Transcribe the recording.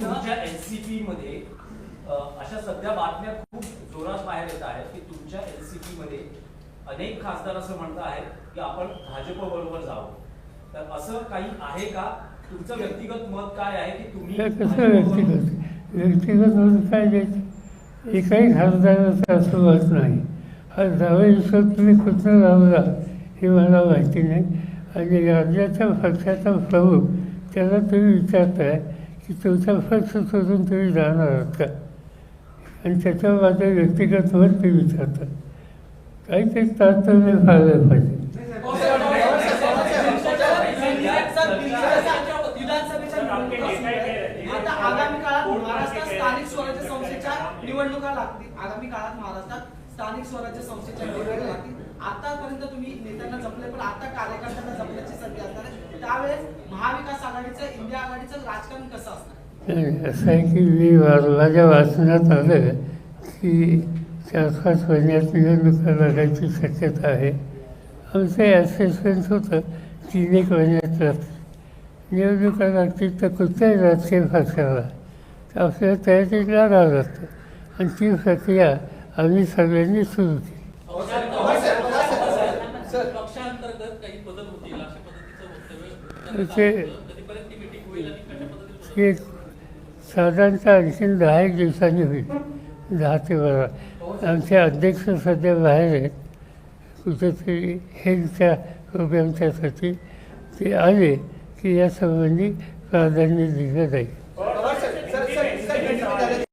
तुमच्या एनसीपी मध्ये अशा सध्या बातम्या खूप जोरात बाहेर येत आहेत की तुमच्या एनसीपी मध्ये अनेक खासदार असं म्हणत आहेत की आपण भाजप बरोबर जावं. तर असं काही आहे का? तुमचं व्यक्तिगत मत काय आहे की तुम्ही कसं व्यक्तिगत? व्यक्तिगत म्हणून काय द्यायचं एकाही खासदाराचं असं मत नाही. हा दहा दिवसात तुम्ही कुठं लावला हे मला माहिती नाही. आणि राज्याच्या पक्षाचा प्रमुख त्याला तुम्ही विचारताय. की तुमचा पक्ष सोडून तुम्ही जाणार आहात का आणि त्याच्या माझं व्यक्तिगत मत ते विचारतात काही ते तारतम्य व्हायला पाहिजे निवडणुका लागतील. आगामी काळात महाराष्ट्रात स्थानिक स्वराज्य संस्थेच्या निवडणुका लागतील. आतापर्यंत तुम्ही नेत्यांना जपले पण आता कार्यकर्त्यांना जपले त्यावेळेस महाविकास आघाडीचं इंडिया आघाडीचं राजकारण कसं असणार नाही, असं आहे की मी माझ्या वाचनात आलं की चार पाच महिन्यात निवडणुका लागायची शक्यता आहे. आमचं असेसमेंट होतं तीन एक महिन्यात लागतील निवडणुका लागतील तर कुठल्याही राजकीय पक्षाला. तर आपल्याला तयारी लागावं लागतं आणि ती प्रक्रिया आम्ही सगळ्यांनी सुरू केली. पक्षांतर्गत ते- त्यांनी साधारणतः आणखीन दहा एक दिवसांनी होईल. दहा ते बारा. आमचे अध्यक्ष सध्या बाहेर आहेत. कुठेतरी हेल्थच्या प्रोग्रामच्यासाठी ते आले की यासंबंधी प्राधान्य दिलं जाईल.